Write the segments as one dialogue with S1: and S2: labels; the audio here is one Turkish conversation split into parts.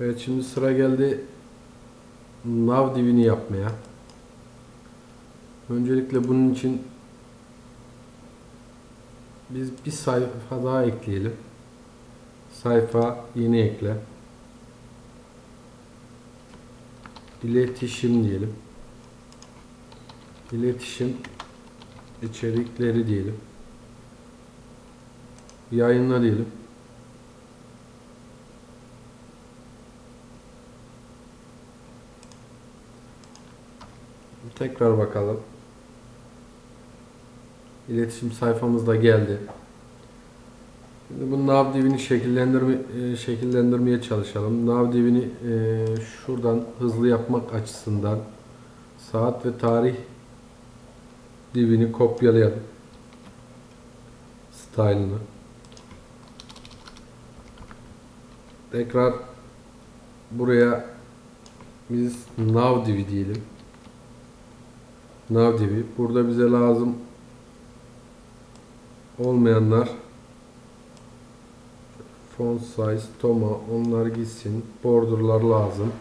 S1: Evet şimdi sıra geldi nav divini yapmaya. Öncelikle bunun için biz bir sayfa daha ekleyelim. Sayfa yeni ekle. İletişim diyelim. İletişim içerikleri diyelim. Yayınla diyelim. Tekrar bakalım. İletişim sayfamızda geldi. Şimdi bu nav divini şekillendirme, e, şekillendirmeye çalışalım. Nav divini e, şuradan hızlı yapmak açısından saat ve tarih divini kopyalayalım. Style'ını. Tekrar buraya biz nav divi diyelim. Nav divi. Burada bize lazım olmayanlar font size, toma onlar gitsin. Borderlar lazım.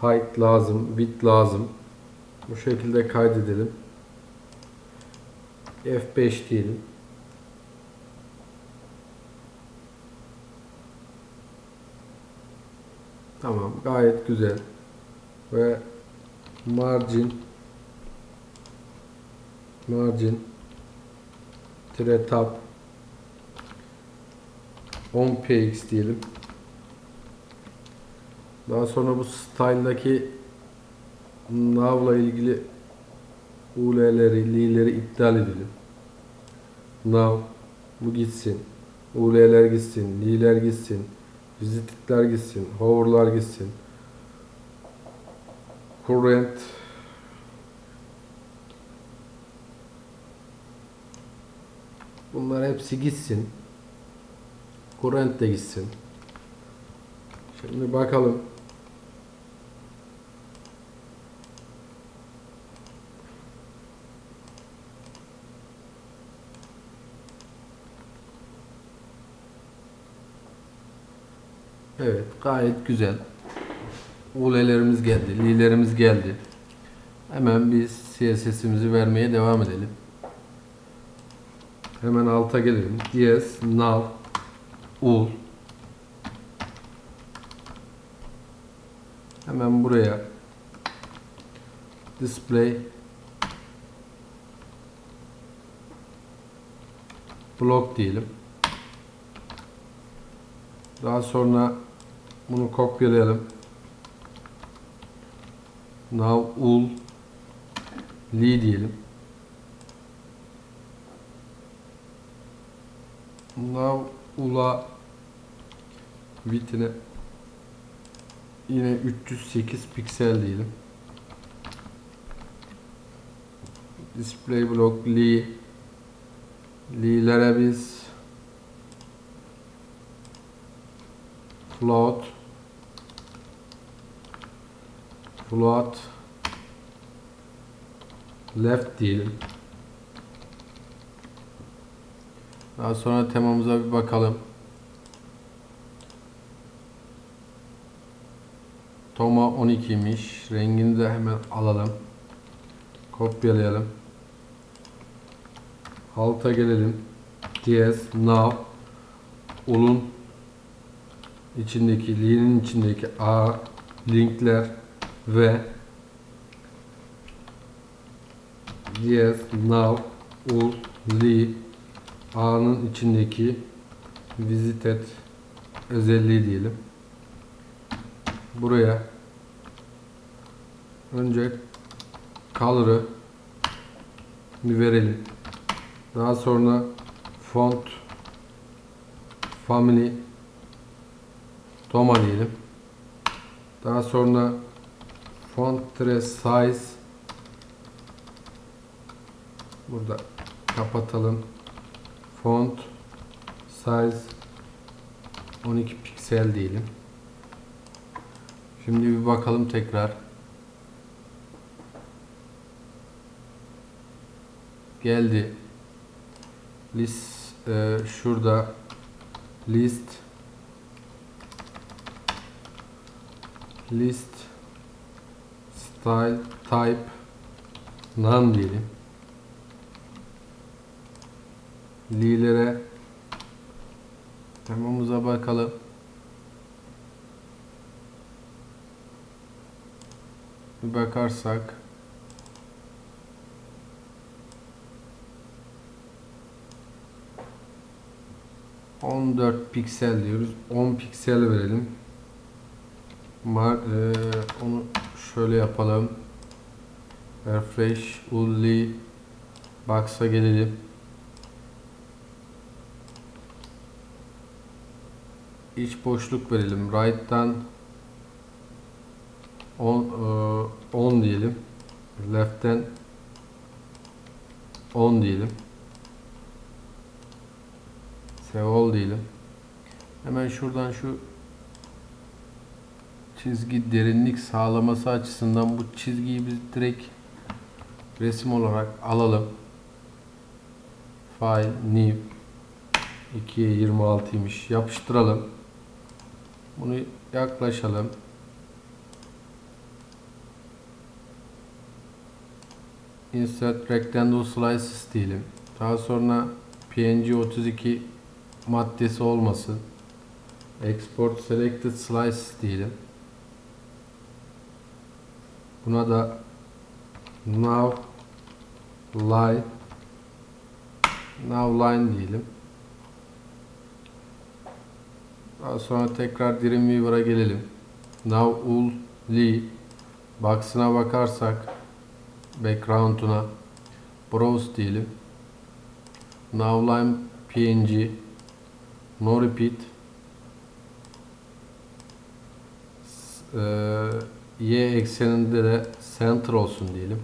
S1: Height lazım. Width lazım. Bu şekilde kaydedelim. F5 diyelim. Tamam. Gayet güzel. Ve margin margin tire tab 10px diyelim. Daha sonra bu style'daki nav'la ilgili UL'leri, li'leri iptal edelim. Nav bu gitsin. UL'ler gitsin, li'ler gitsin. Visitler gitsin, hover'lar gitsin. Current Bunlar hepsi gitsin. Current de gitsin. Şimdi bakalım. Evet, gayet güzel. UL'lerimiz geldi, li'lerimiz geldi. Hemen biz CSS'imizi vermeye devam edelim. Hemen alta gelelim. Yes, now, ul. Hemen buraya display block diyelim. Daha sonra bunu kopyalayalım. Now ul li diyelim. Now ula vitine yine 308 piksel diyelim. Display block li li'lere biz float float left diyelim. Daha sonra temamıza bir bakalım. Toma 12'ymiş. Rengini de hemen alalım. Kopyalayalım. Alta gelelim. DS now ulun içindeki li'nin içindeki a linkler ve DS now ul li A'nın içindeki visited özelliği diyelim. Buraya önce color'ı bir verelim. Daha sonra font family Toma diyelim. Daha sonra font size burada kapatalım font size 12 piksel diyelim. Şimdi bir bakalım tekrar. Geldi. List e, şurada list list style type none diyelim. Li'lere temamıza bakalım. Bir bakarsak 14 piksel diyoruz. 10 piksel verelim. Mar eee, onu şöyle yapalım. Refresh, Ulli, Box'a gelelim. İç boşluk verelim. Right'tan 10 eee, 10 diyelim. Left'ten 10 diyelim. Seol diyelim. Hemen şuradan şu çizgi derinlik sağlaması açısından bu çizgiyi biz direkt resim olarak alalım. File new 2'ye 26'ymış. Yapıştıralım. Bunu yaklaşalım. Insert Rectangle Slices diyelim. Daha sonra PNG 32 maddesi olmasın. Export Selected Slices diyelim. Buna da Now Line Now Line diyelim. Sonra tekrar Dreamweaver'a gelelim. Now Ul Li Box'ına bakarsak background'una browse diyelim. Now Line PNG No repeat eee, Y ekseninde de center olsun diyelim.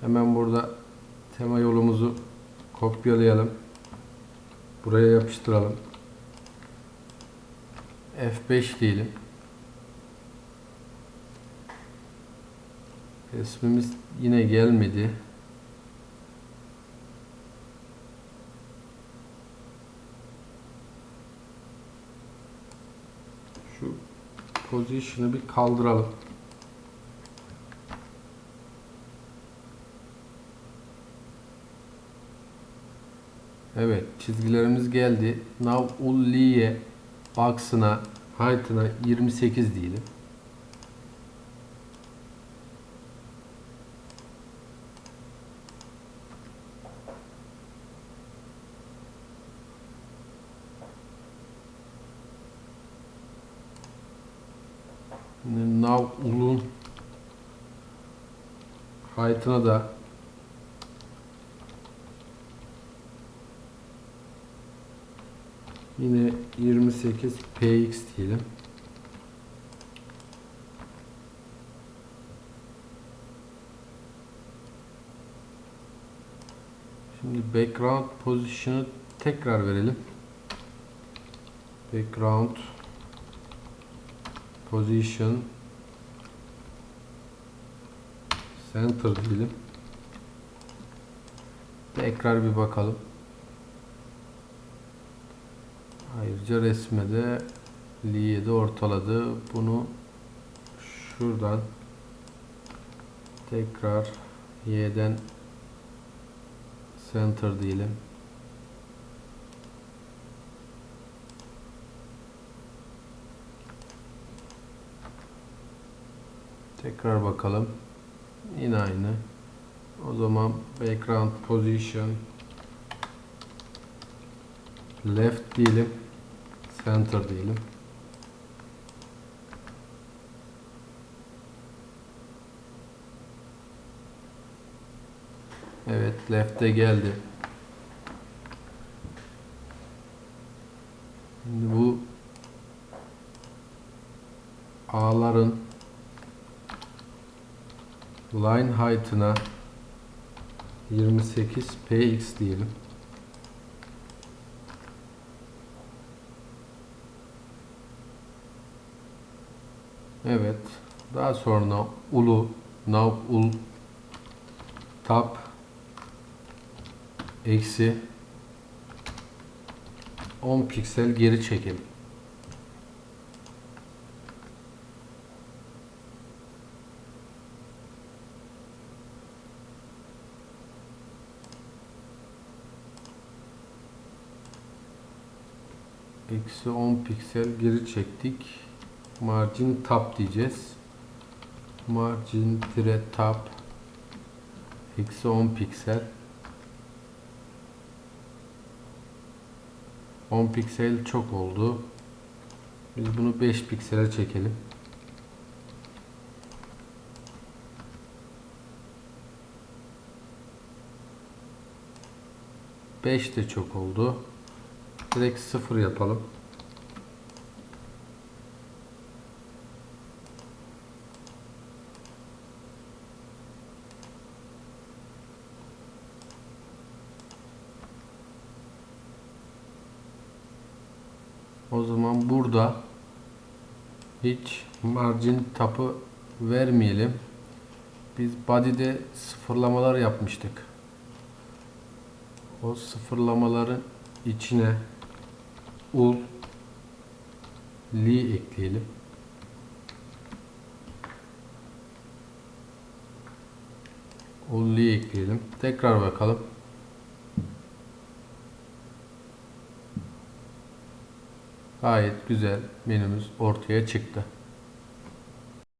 S1: Hemen burada tema yolumuzu kopyalayalım. Buraya yapıştıralım. F5 diyelim. Resmimiz yine gelmedi. Şu position'ı bir kaldıralım. Evet, çizgilerimiz geldi. Now Ulli'ye box'ına, height'ına 28 diyelim. Now Ul'un height'ına da Yine 28 px diyelim. Şimdi background position'ı tekrar verelim. Background position center diyelim. Tekrar bir bakalım. Ayrıca resme de Li'ye de ortaladı. Bunu şuradan tekrar Y'den center diyelim. Tekrar bakalım. Yine aynı. O zaman background position left diyelim. Center diyelim. Evet, left'e geldi. Şimdi bu ağların line height'ına 28 px diyelim. Evet. Daha sonra ulu navul tap eksi 10 piksel geri çekim. Eksi 10 piksel geri çektik. Margin tab diyeceğiz. Margin dire tab eksi 10 piksel 10 piksel çok oldu. Biz bunu 5 piksele çekelim. Beş de çok oldu. Direkt sıfır yapalım. O zaman burada hiç margin tapı vermeyelim. Biz body'de sıfırlamalar yapmıştık. O sıfırlamaların içine ul li ekleyelim. Ul li ekleyelim. Tekrar bakalım. Gayet güzel menümüz ortaya çıktı.